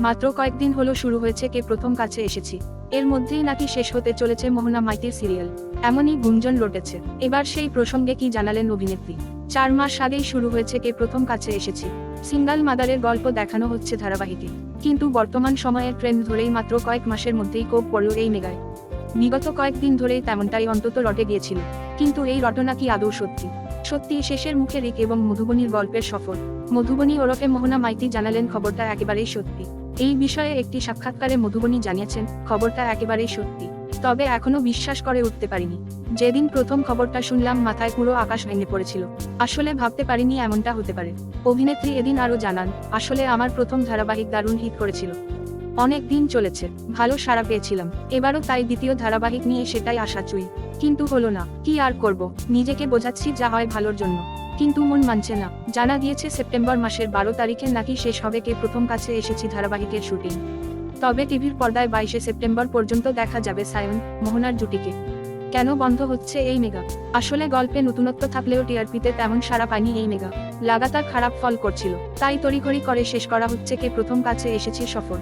মাত্র কয়েকদিন হলো শুরু হয়েছে কে প্রথম কাছে এসেছি। এর মধ্যেই নাকি শেষ হতে চলেছে মোহনা মাইতির সিরিয়াল। এমনই গুঞ্জন লটেছে। এবার সেই প্রসঙ্গে কি জানালেন অভিনেত্রী? চার মাস আগেই শুরু হয়েছে কে প্রথম কাছে এসেছি। সিঙ্গাল মাদারের গল্প দেখানো হচ্ছে ধারাবাহিকে। কিন্তু বর্তমান সময়ের ট্রেন্ড ধরেই মাত্র কয়েক মাসের মধ্যেই কোপ পড়ল এই মেগায়। বিগত কয়েকদিন ধরেই তেমনটাই অন্তত রটে গিয়েছিল। কিন্তু এই রটনা কি আদৌ সত্যি? সত্যি শেষের মুখে রিক এবং মধুবনীর গল্পের সফল। মধুবনী ওরফে মোহনা মাইতি জানালেন খবরটা একেবারেই সত্যি। এই বিষয়ে একটি সাক্ষাৎকারে মধুবনী জানিয়েছেন, খবরটা একেবারেই সত্যি। তবে এখনও বিশ্বাস করে উঠতে পারিনি। যেদিন প্রথম খবরটা শুনলাম, মাথায় পুরো আকাশ ভেঙে পড়েছিল। আসলে ভাবতে পারিনি এমনটা হতে পারে। অভিনেত্রী এদিন আরও জানান, আসলে আমার প্রথম ধারাবাহিক দারুণ হিট করেছিল। অনেক দিন চলেছে, ভালো সাড়া পেয়েছিলাম, এবারও তাই দ্বিতীয় ধারাবাহিক নিয়ে সেটাই আশা চুই। কিন্তু হলো না, কি আর করব, নিজেকে বোঝাচ্ছি যা হয় ভালোর জন্য। কিন্তু মন মানছে না, জানা গিয়েছে সেপ্টেম্বর মাসের বারো তারিখে নাকি শেষ হবে কে প্রথম কাছে এসেছি ধারাবাহিকের শুটিং। তবে টিভির পর্দায় বাইশে সেপ্টেম্বর পর্যন্ত দেখা যাবে সায়ন, মোহনার জুটিকে। কেন বন্ধ হচ্ছে এই মেগা? আসলে গল্পে নতুনত্ব থাকলেও টিআরপিতে তেমন সাড়া পায়নি এই মেগা। লাগাতার খারাপ ফল করছিল, তাই তড়িঘড়ি করে শেষ করা হচ্ছে কে প্রথম কাছে এসেছি সফর।